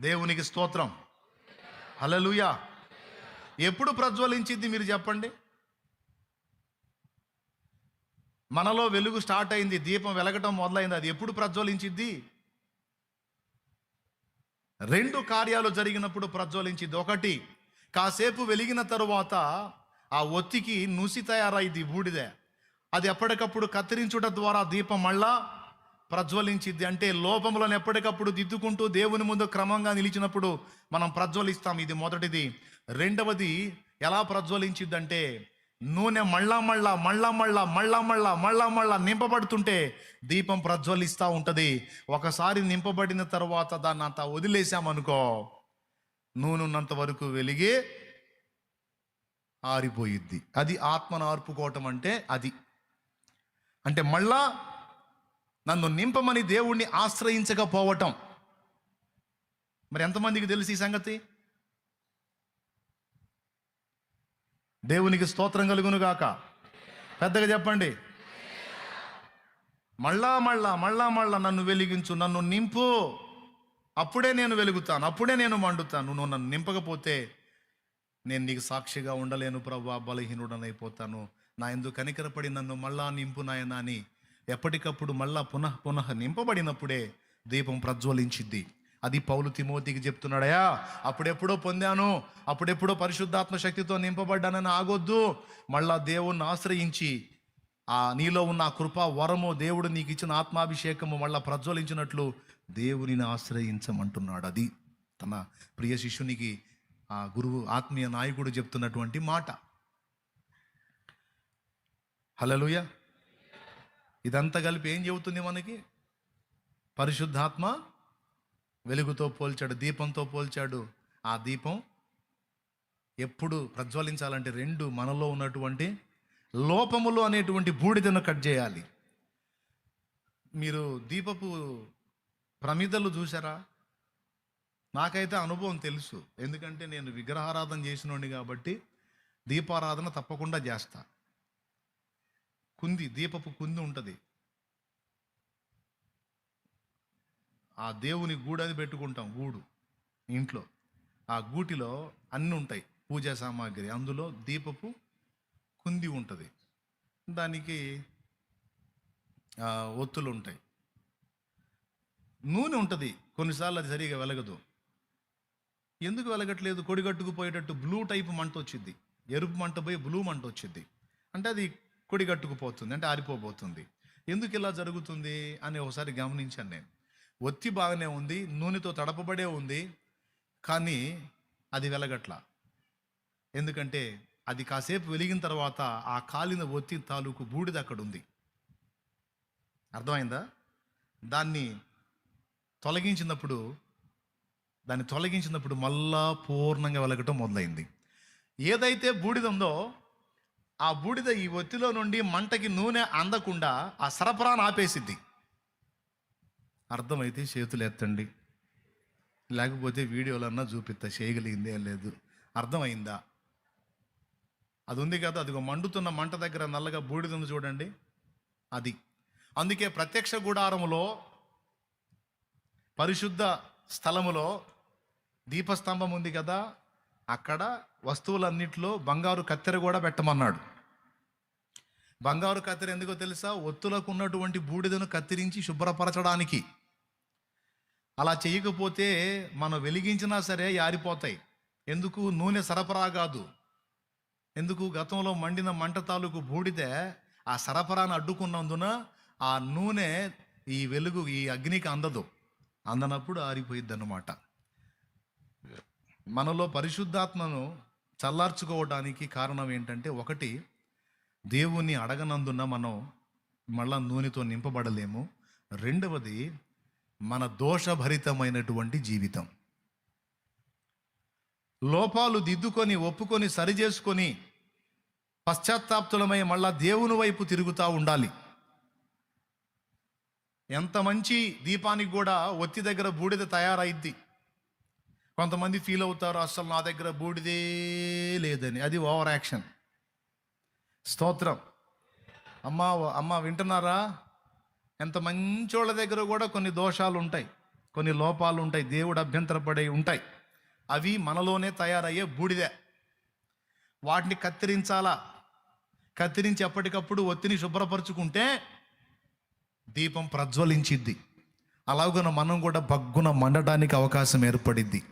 దేవునికి స్తోత్రం. హలలుయా ఎప్పుడు ప్రజ్వలించింది మీరు చెప్పండి? మనలో వెలుగు స్టార్ట్ అయింది దీపం వెలగటం మొదలైంది అది ఎప్పుడు ప్రజ్వలించిద్ది? రెండు కార్యాలు జరిగినప్పుడు ప్రజ్వలించింది ఒకటి కాసేపు వెలిగిన తరువాత ఆ ఒత్తికి నుసి తయారైంది బూడిద. అది ఎప్పటికప్పుడు కత్తిరించుట ద్వారా దీపం మళ్ళా ప్రజ్వలించిద్ది. అంటే లోపములను ఎప్పటికప్పుడు దిద్దుకుంటూ దేవుని ముందు క్రమంగా నిలిచినప్పుడు మనం ప్రజ్వలిస్తాం. ఇది మొదటిది. రెండవది ఎలా ప్రజ్వలించిద్దంటే నూనె మళ్ళా మళ్ళా మళ్ళా మళ్ళా మళ్ళా మళ్ళా మళ్ళా మళ్ళా నింపబడుతుంటే దీపం ప్రజ్వలిస్తూ ఉంటుంది. ఒకసారి నింపబడిన తర్వాత దాన్ని అంతా వదిలేసామనుకో నూనె ఉన్నంత వరకు వెలిగి ఆరిపోయిద్ది. అది ఆత్మను ఆర్పుకోవటం అంటే అది. అంటే మళ్ళా నన్ను నింపమని దేవుణ్ణి ఆశ్రయించకపోవటం. మరి ఎంతమందికి తెలుసు ఈ సంగతి? దేవునికి స్తోత్రం కలుగును గాక. పెద్దగా చెప్పండి. మళ్ళా మళ్ళా మళ్ళా మళ్ళా నన్ను వెలిగించు నన్ను నింపు. అప్పుడే నేను వెలుగుతాను అప్పుడే నేను మండుతాను. నువ్వు నన్ను నింపకపోతే నేను నీకు సాక్షిగా ఉండలేను ప్రభా. బలహీనుడనైపోతాను. నా ఎందుకు కనికరపడి నన్ను మళ్ళా నింపు నాయనా అని ఎప్పటికప్పుడు మళ్ళా పునః పునః నింపబడినప్పుడే దీపం ప్రజ్వలించిద్ది. అది పౌలు తిమోతికి చెప్తున్నాడయా అప్పుడెప్పుడో పొందాను అప్పుడెప్పుడో పరిశుద్ధాత్మ శక్తితో నింపబడ్డానని ఆగొద్దు. మళ్ళా దేవుణ్ణి ఆశ్రయించి ఆ నీలో ఉన్న ఆ కృప వరము దేవుడు నీకు ఇచ్చిన ఆత్మాభిషేకము మళ్ళా ప్రజ్వలించినట్లు దేవునిని ఆశ్రయించమంటున్నాడు అది తన ప్రియ శిష్యునికి ఆ గురువు ఆత్మీయ నాయకుడు చెప్తున్నటువంటి మాట. హలలుయ ఇదంతా కలిపి ఏం చెబుతుంది మనకి? పరిశుద్ధాత్మ వెలుగుతో పోల్చాడు దీపంతో పోల్చాడు. ఆ దీపం ఎప్పుడు ప్రజ్వలించాలంటే రెండు మనలో ఉన్నటువంటి లోపములు అనేటువంటి బూడిదను కట్ చేయాలి. మీరు దీపపు ప్రమిదలు చూసారా నాకైతే అనుభవం తెలుసు. ఎందుకంటే నేను విగ్రహారాధన చేసినోండి కాబట్టి దీపారాధన తప్పకుండా చేస్తాను కుంది దీపపు కుంది ఉంటుంది. ఆ దేవుని గూడని పెట్టుకుంటాం గూడు ఇంట్లో. ఆ గూటిలో అన్నీ ఉంటాయి పూజా సామాగ్రి. అందులో దీపపు కుంది ఉంటుంది. దానికి ఒత్తులు ఉంటాయి. నూనె ఉంటుంది. కొన్నిసార్లు అది సరిగా వెలగదు. ఎందుకు వెలగట్లేదు? కొడిగట్టుకుపోయేటట్టు బ్లూ టైప్ మంట వచ్చింది ఎరుపు మంట పోయి బ్లూ మంట వచ్చింది అంటే అది కుడిగట్టుకుపోతుంది అంటే ఆరిపోబోతుంది. ఎందుకు ఇలా జరుగుతుంది అని ఒకసారి గమనించాను నేను. ఒత్తి బాగానే ఉంది నూనెతో తడపబడే ఉంది కానీ అది వెలగట్ల. ఎందుకంటే అది కాసేపు వెలిగిన తర్వాత ఆ కాలిన ఒత్తి తాలూకు బూడిద అక్కడ ఉంది అర్థమైందా? దాన్ని తొలగించినప్పుడు దాన్ని తొలగించినప్పుడు మళ్ళా పూర్ణంగా వెలగటం మొదలైంది. ఏదైతే బూడిద ఉందో ఆ బూడిద ఈ ఒత్తిలో నుండి మంటకి నూనె అందకుండా ఆ సరఫరాను ఆపేసిద్ది. అర్థమైతే చేతులు ఎత్తండి లేకపోతే వీడియోలన్నా చూపిస్తా చేయగలిగిందే లేదు. అర్థమైందా? అది ఉంది కదా అదిగో మండుతున్న మంట దగ్గర నల్లగా బూడిద ఉంది చూడండి. అది. అందుకే ప్రత్యక్ష గుడారములో పరిశుద్ధ స్థలములో దీపస్తంభం ఉంది కదా అక్కడ వస్తువులన్నింటిలో బంగారు కత్తెర కూడా పెట్టమన్నాడు. బంగారు కత్తెర ఎందుకో తెలుసా? ఒత్తులకు ఉన్నటువంటి బూడిదను కత్తిరించి శుభ్రపరచడానికి. అలా చేయకపోతే మనం వెలిగించినా సరే యారిపోతాయి. ఎందుకు? నూనె సరఫరా కాదు. ఎందుకు? గతంలో మండిన మంట తాలూకు బూడిద ఆ సరఫరాను అడ్డుకున్నందున ఆ నూనె ఈ వెలుగు ఈ అగ్నికి అందదు. అందనప్పుడు ఆరిపోయిద్ది అన్నమాట మనలో పరిశుద్ధాత్మను చల్లార్చుకోవడానికి కారణం ఏంటంటే ఒకటి దేవుణ్ణి అడగనందున మనం మళ్ళా నూనెతో నింపబడలేము. రెండవది మన దోషభరితమైనటువంటి జీవితం. లోపాలు దిద్దుకొని ఒప్పుకొని సరిచేసుకొని పశ్చాత్తాప్తులమై మళ్ళా దేవుని వైపు తిరుగుతూ ఉండాలి. ఎంత మంచి దీపానికి కూడా ఒత్తి దగ్గర బూడిద తయారైద్ది. కొంతమంది ఫీల్ అవుతారు అసలు నా దగ్గర బూడిదే లేదని. అది ఓవర్ యాక్షన్. స్తోత్రం. అమ్మా అమ్మ వింటున్నారా? ఎంత మంచోళ్ళ దగ్గర కూడా కొన్ని దోషాలు ఉంటాయి కొన్ని లోపాలు ఉంటాయి దేవుడు అభ్యంతరపడే ఉంటాయి. అవి మనలోనే తయారయ్యే బూడిదే. వాటిని కత్తిరించాలా? కత్తిరించి ఎప్పటికప్పుడు ఒత్తిని శుభ్రపరుచుకుంటే దీపం ప్రజ్వలించిద్ది. అలాగున మనం కూడా బగ్గున మండటానికి అవకాశం ఏర్పడిద్ది.